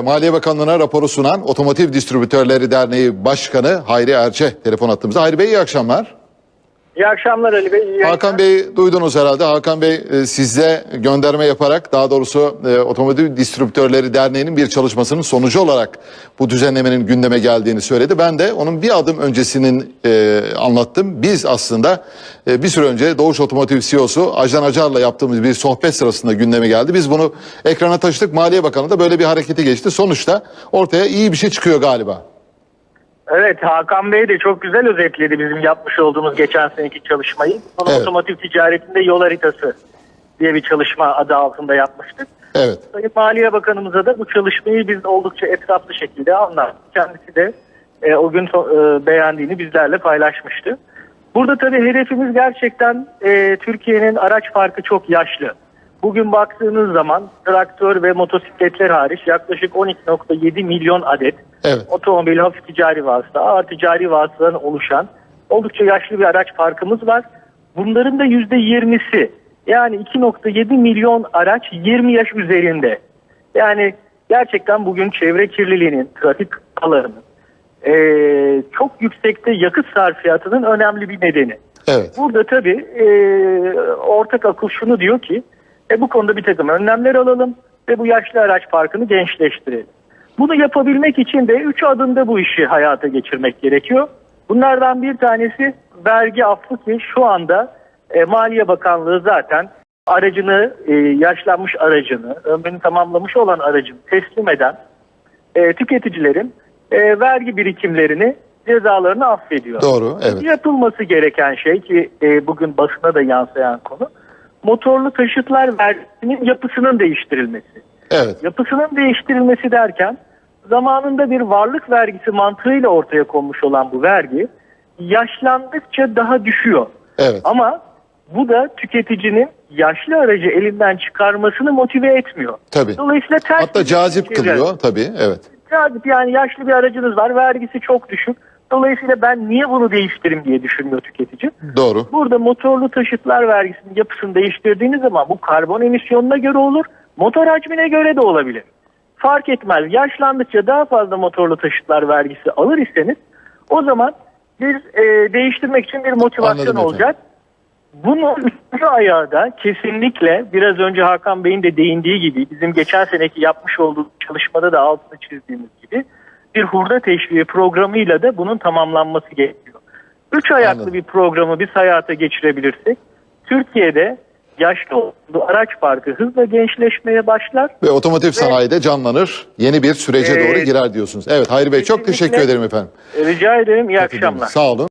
Maliye Bakanlığı'na raporu sunan Otomotiv Distribütörleri Derneği Başkanı Hayri Erçe telefon attığımızda. Hayri Bey iyi akşamlar. İyi akşamlar Ali Bey. iyi. Hakan Bey duydunuz herhalde. Hakan Bey e, size gönderme yaparak daha doğrusu e, Otomotiv Distribütörleri Derneği'nin bir çalışmasının sonucu olarak bu düzenlemenin gündeme geldiğini söyledi. Ben de onun bir adım öncesinin e, anlattım. Biz aslında e, bir süre önce Doğuş Otomotiv CEO'su Ajan Acar'la yaptığımız bir sohbet sırasında gündeme geldi. Biz bunu ekrana taşıdık. Maliye Bakanı da böyle bir harekete geçti. Sonuçta ortaya iyi bir şey çıkıyor galiba. Evet Hakan Bey de çok güzel özetledi bizim yapmış olduğumuz geçen seneki çalışmayı. Bunu Evet. otomotiv ticaretinde yol haritası diye bir çalışma adı altında yapmıştık. Evet. Sayın Maliye Bakanımıza da bu çalışmayı biz oldukça etraflı şekilde anlattık. Kendisi de e, o gün e, beğendiğini bizlerle paylaşmıştı. Burada tabii hedefimiz gerçekten e, Türkiye'nin araç parkı çok yaşlı. Bugün baktığınız zaman traktör ve motosikletler hariç yaklaşık 12.7 milyon adet Evet. otomobil, hafif ticari vasıta, ağır ticari vasıtadan oluşan oldukça yaşlı bir araç parkımız var. Bunların da %20'si yani 2.7 milyon araç 20 yaş üzerinde. Yani gerçekten bugün çevre kirliliğinin, trafik kazalarının, eee, çok yüksekte yakıt sarfiyatının önemli bir nedeni. Evet. Burada tabii e, ortak akıl şunu diyor ki e, bu konuda bir takım önlemler alalım ve bu yaşlı araç parkını gençleştirelim. Bunu yapabilmek için de üç adımda bu işi hayata geçirmek gerekiyor. Bunlardan bir tanesi vergi affı ki şu anda e, Maliye Bakanlığı zaten aracını, e, yaşlanmış aracını, ömrünü tamamlamış olan aracını teslim eden e, tüketicilerin e, vergi birikimlerini, cezalarını affediyor. Doğru. Evet. Yapılması gereken şey ki e, bugün basına da yansıyan konu motorlu taşıtlar vergisinin yapısının değiştirilmesi. Evet. Yapısının değiştirilmesi derken zamanında bir varlık vergisi mantığıyla ortaya konmuş olan bu vergi yaşlandıkça daha düşüyor. Evet. Ama bu da tüketicinin yaşlı aracı elinden çıkarmasını motive etmiyor. Tabii. Dolayısıyla ters Hatta cazip kılıyor tabii. Evet. Cazip yani yaşlı bir aracınız var vergisi çok düşük. Dolayısıyla ben niye bunu değiştireyim diye düşünmüyor tüketici. Doğru. Burada motorlu taşıtlar vergisinin yapısını değiştirdiğiniz zaman bu karbon emisyonuna göre olur, motor hacmine göre de olabilir. Fark etmez. Yaşlandıkça daha fazla motorlu taşıtlar vergisi alır iseniz o zaman biz e, değiştirmek için bir motivasyon Anladım efendim. olacak. Bunun üçüncü ayağı da kesinlikle biraz önce Hakan Bey'in de değindiği gibi bizim geçen seneki yapmış olduğumuz çalışmada da altını çizdiğimiz gibi bir hurda teşviği programıyla da bunun tamamlanması gerekiyor. Üç ayaklı Anladım. bir programı biz hayata geçirebilirsek Türkiye'de yaşlı olduğu araç parkı hızla gençleşmeye başlar. Ve otomotiv sanayide canlanır. Yeni bir sürece Evet. doğru girer diyorsunuz. Evet Hayri Bey çok teşekkür ederim efendim. Rica ederim. İyi akşamlar. Sağ olun.